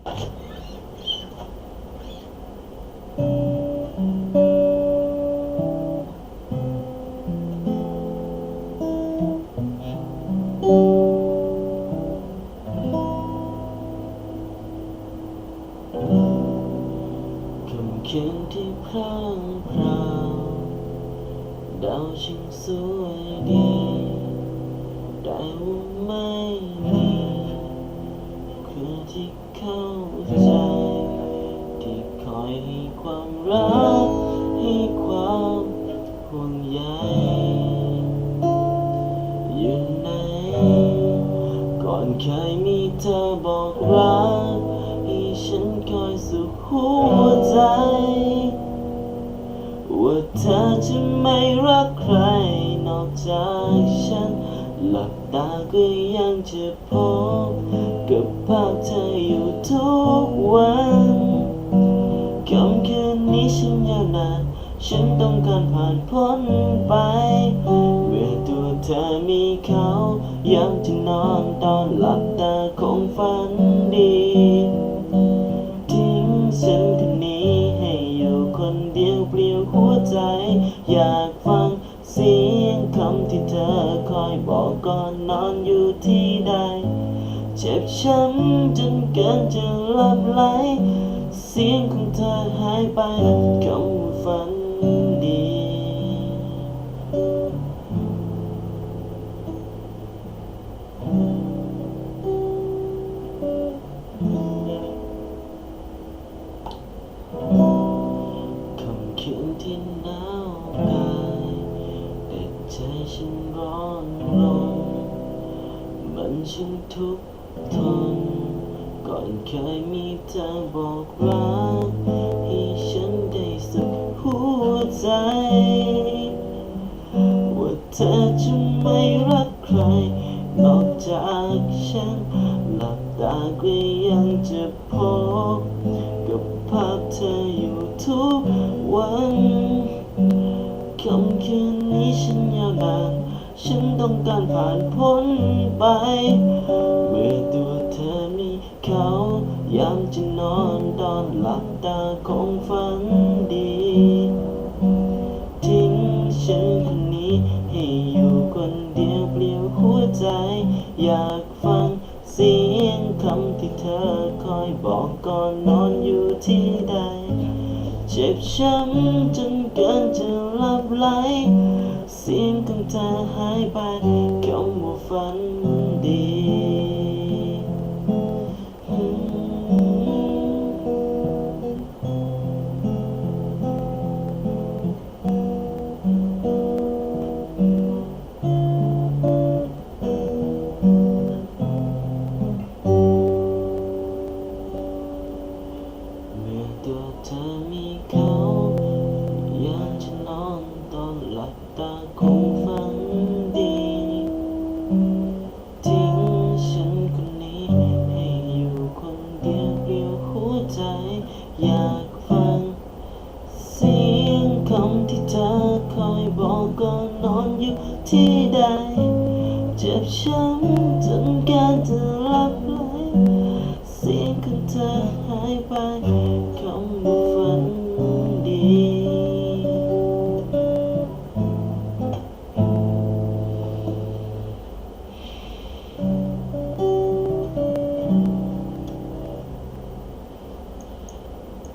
คำคืนที่พร่างพราวดาวช่างสวยดีแต่ว่าไม่มี ใครที่เข้าใจ ที่คอยให้ความรัก ให้ความห่วงใยอยู่ไหนก่อนเคยมีเธอบอกรัก ให้ฉันคอยสุขหัวใจ ว่าเธอจะไม่รักใครนอกจากฉัน หลับตาก็ยังจะพบกับภาพเธออยู่ทุกวันค่ำคืนนี้ฉันยาวนานฉันต้องการผ่านพ้นไป เมื่อตัวเธอมีเขาย้ำจะนอนตอนหลับตาคงฝันดีทิ้งฉันคนนี้ให้อยู่คนเดียวเปลี่ยวหัวใจ อยากำที่เธอคอยบอกก่อนนอนอยู่ที่ใด เจ็บช้ำจนเกินจะลับไหล เสียงของเธอหายไปคำฝันดีคำคืนที่หนาว ใจฉันร้อนรนมันช่างทุกข์ทนก่อนเคยมีเธอบอกรักให้ฉันได้สุขหัวใจ ว่าเธอจะไม่รักใคร นอกจากฉัน หลับตาก็ยังจะพบ ฉันต้องการผ่านพ้นไป เมื่อตัวเธอมีเขา ยามจะนอนตอนหลับตาคงฝันดี ทิ้งฉันคนนี้ให้อยู่คนเดียวเปลี่ยวหัวใจ อยากฟังเสียงคำที่เธอคอยบอกก่อนนอนอยู่ที่ใด เจ็บช้ำจนเกินจะหลับไหล เสียงของเธอหายไปคำว่าฝันดีเมื่อตัวเธอมีเขาอยากจะน ลับตาคงฝันดีทิ้งฉันคนนี้ให้อยู่คนเดียวเปลี่ยวหัวใจ อยากฟัง เสียงคำที่เธอคอยบอกก่อนนอนอยู่ที่ใด เจ็บช้ำจนการจะ